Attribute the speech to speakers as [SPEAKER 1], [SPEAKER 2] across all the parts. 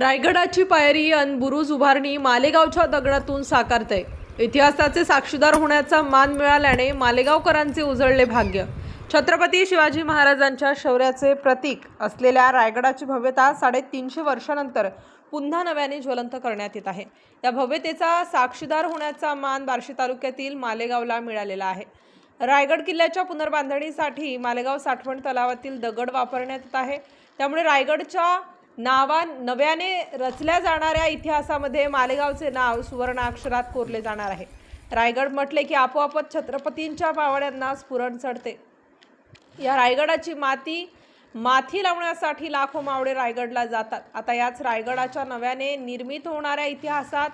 [SPEAKER 1] रायगडाची पायरी अन बुरुज उभारणी मालेगावच्या दगडातून साकारते. इतिहासाचे साक्षीदार होण्याचा मान मिळाल्याने मालेगावकरांचे उजळले भाग्य. छत्रपती शिवाजी महाराजांच्या शौर्याचे प्रतीक असलेल्या रायगडाची भव्यता साडेतीनशे वर्षानंतर पुन्हा नव्याने ज्वलंत करण्यात येत आहे. या भव्यतेचा साक्षीदार होण्याचा मान बार्शी तालुक्यातील मालेगावला मिळालेला आहे. रायगड किल्ल्याच्या पुनर्बांधणीसाठी मालेगाव साठवण तलावातील दगड वापरण्यात येत आहे. त्यामुळे रायगडच्या नावा नव्याने रचल्या जाणाऱ्या इतिहासामध्ये मालेगावचे नाव सुवर्णाक्षरात कोरले जाणार आहे. रायगड म्हटले की आपोआपच छत्रपतींच्या पावड्यांना स्फुरण चढते. या रायगडाची माती माथी लावण्यासाठी लाखो मावळे रायगडला जातात. आता याच रायगडाच्या नव्याने निर्मित होणाऱ्या इतिहासात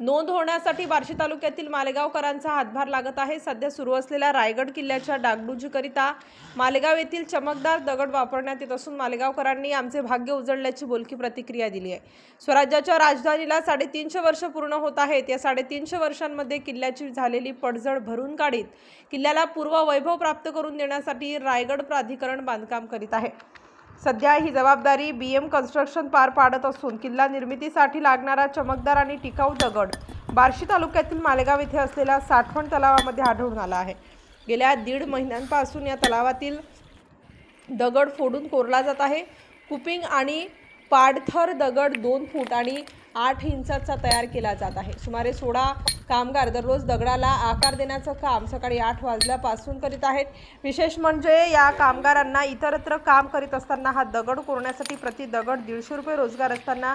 [SPEAKER 1] नोंद होण्यासाठी बार्शी तालुक्यातील मालेगावकरांचा हातभार लागत आहे. सध्या सुरू असलेल्या रायगड किल्ल्याच्या डागडुजीकरिता मालेगाव येथील चमकदार दगड वापरण्यात येत असून मालेगावकरांनी आमचे भाग्य उजळल्याची बोलकी प्रतिक्रिया दिली आहे. स्वराज्याच्या राजधानीला साडेतीनशे वर्ष पूर्ण होत आहेत. या साडेतीनशे वर्षांमध्ये किल्ल्याची झालेली पडझड भरून काढीत किल्ल्याला पूर्व वैभव प्राप्त करून देण्यासाठी रायगड प्राधिकरण बांधकाम करीत आहे. सध्या ही जबाबदारी बी एम कन्स्ट्रक्शन पार पाडत असून किल्ला निर्मितीसाठी लागणारा चमकदार आणि टिकाऊ दगड बार्शी तालुक्यातील मालेगाव येथे असलेल्या साठवण तलावामध्ये आढळून आला आहे. गेल्या दीड महिन्यांपासून या तलावातील दगड फोडून कोरला जात आहे. कुपिंग आणि पाडथर दगड दोन फूट आणि आठ इंचाचा तयार केला जात आहे. सुमारे सोळा कामगार दररोज दगडाला आकार देण्याचं काम सकाळी आठ वाजल्यापासून करीत आहेत. विशेष म्हणजे या कामगारांना इतरत्र काम करीत असताना हा दगड कोरण्यासाठी प्रति दगड दीडशे रुपये रोजगार असताना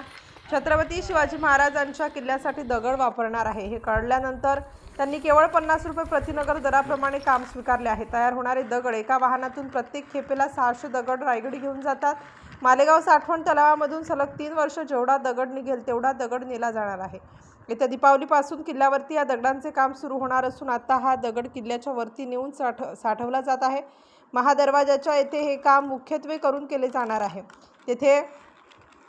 [SPEAKER 1] छत्रपती शिवाजी महाराजांच्या किल्ल्यासाठी दगड वापरणार आहे. हे कळल्यानंतर त्यांनी केवळ पन्नास रुपये प्रतिनगर दराप्रमाणे काम स्वीकारले आहे. तयार होणारे दगड एका वाहनातून प्रत्येक खेपेला सहाशे दगड रायगडी घेऊन जातात. मालेगाव साठवण तलावामधून सलग तीन वर्ष जेवढा दगड निघेल तेवढा दगड नेला जाणार आहे. येत्या दीपावलीपासून किल्ल्यावरती या दगडांचे काम सुरू होणार असून आता हा दगड किल्ल्याच्या वरती नेऊन साठ साठवला जात आहे. महादरवाजाच्या येथे हे काम मुख्यत्वे करून केले जाणार आहे. तेथे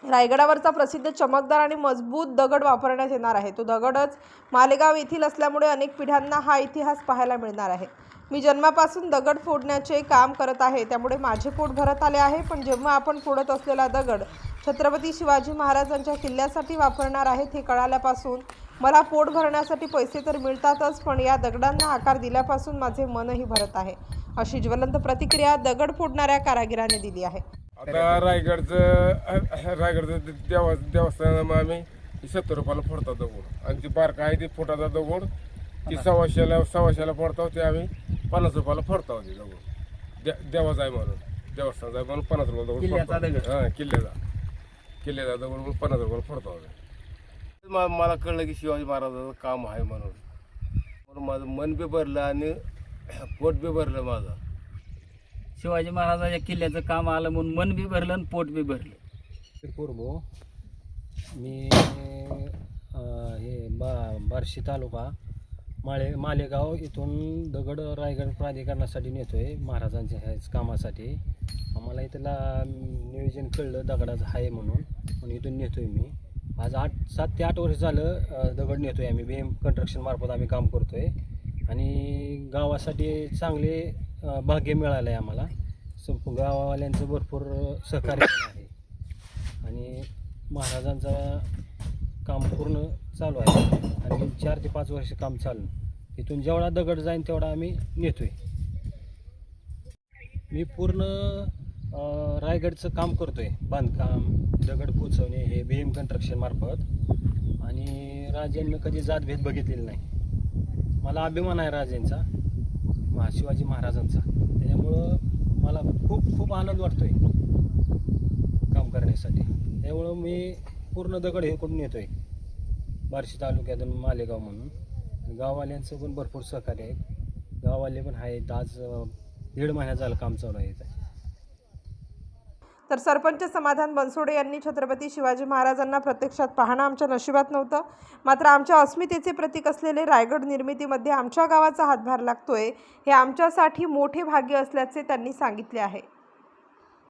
[SPEAKER 1] रायगडावरचा प्रसिद्ध चमकदार आणि मजबूत दगड वापरण्यात येणार आहे. तो दगडच मालेगाव येथील असल्यामुळे अनेक पिढ्यांना हा इतिहास पाहायला मिळणार आहे. मी जन्मापासून दगड फोडण्याचे काम करत आहे त्यामुळे माझे पोट भरत आले आहे पण जेव्हा आपण फोडत असलेला दगड छत्रपती शिवाजी महाराजांच्या किल्ल्यासाठी वापरणार आहेत हे कळाल्यापासून मला पोट भरण्यासाठी पैसे तर मिळतातच पण या दगडांना आकार दिल्यापासून माझे मनही भरत आहे. अशी ज्वलंत प्रतिक्रिया दगड फोडणाऱ्या कारागिराने दिली आहे.
[SPEAKER 2] आता रायगडचं रायगडचं देवा देवस्थानाला मग आम्ही सत्तर रुपयाला फोडतो दगड. आणि ती बारका आहे ती फुटाचा दगड. ती सव्वाशेला सव्वाशेला फोडतो ते आम्ही पन्नास रुपयाला फोडतो ते दगड. दे देवाचा आहे म्हणून. देवस्थानाचा आहे म्हणून पन्नास रुपयाला दगड. हां किल्ल्याचा. किल्ल्याचा दगड म्हणून पन्नास रुपयाला फोडतो मला कळलं की शिवाजी महाराजाचं काम आहे म्हणून. म्हणून माझं मन बी भरलं आणि पोट बी भरलं माझं.
[SPEAKER 3] शिवाजी महाराजाच्या किल्ल्याचं काम आलं म्हणून मन बी भरलं आणि पोट बी भरलं.
[SPEAKER 4] पूर्व मी हे बा बार्शी तालुका माळे मालेगाव इथून दगड रायगड प्राधिकरणासाठी नेतो आहे महाराजांच्या ह्याच कामासाठी. आम्हाला इथला नियोजन कळलं दगडाचं आहे म्हणून म्हणून इथून नेतो आहे मी. आज आठ सात ते आठ वर्ष झालं दगड नेतो आहे आम्ही बी एम कन्स्ट्रक्शन मार्फत आम्ही काम करतो आहे आणि गावासाठी चांगले भाग्य मिळालं आहे आम्हाला. संप गावावाल्यांचं भरपूर सहकार्य पण आहे. आणि महाराजांचं काम पूर्ण चालू आहे. आणि चार ते पाच वर्ष काम चालू. इथून जेवढा दगड जाईन तेवढा आम्ही नेतोय. मी पूर्ण रायगडचं काम करतोय. बांधकाम दगड पोचवणे हे बी एम कन्स्ट्रक्शन मार्फत. आणि राजांनी कधी जातभेद बघितलेली नाही. मला अभिमान आहे राजेंचा. महा शिवाजी महाराजांचा. त्याच्यामुळं मला खूप खूप आनंद वाटतो आहे काम करण्यासाठी. त्यामुळं मी पूर्ण दगड हे करून आहे बार्शी तालुक्यातून मालेगाव म्हणून. गाववाल्यांचं पण भरपूर सहकार्य आहे. गाववाले पण आहेत. आज दीड महिन्यात झालं काम चालू आहे.
[SPEAKER 1] तर सरपंच समाधान बनसोडे यांनी छत्रपती शिवाजी महाराजांना प्रत्यक्षात पाहणं आमच्या नशिबात नव्हतं. मात्र आमच्या अस्मितेचे प्रतीक असलेले रायगड निर्मितीमध्ये आमच्या गावाचा हातभार लागतोय हे आमच्यासाठी मोठे भाग्य असल्याचे त्यांनी सांगितले आहे.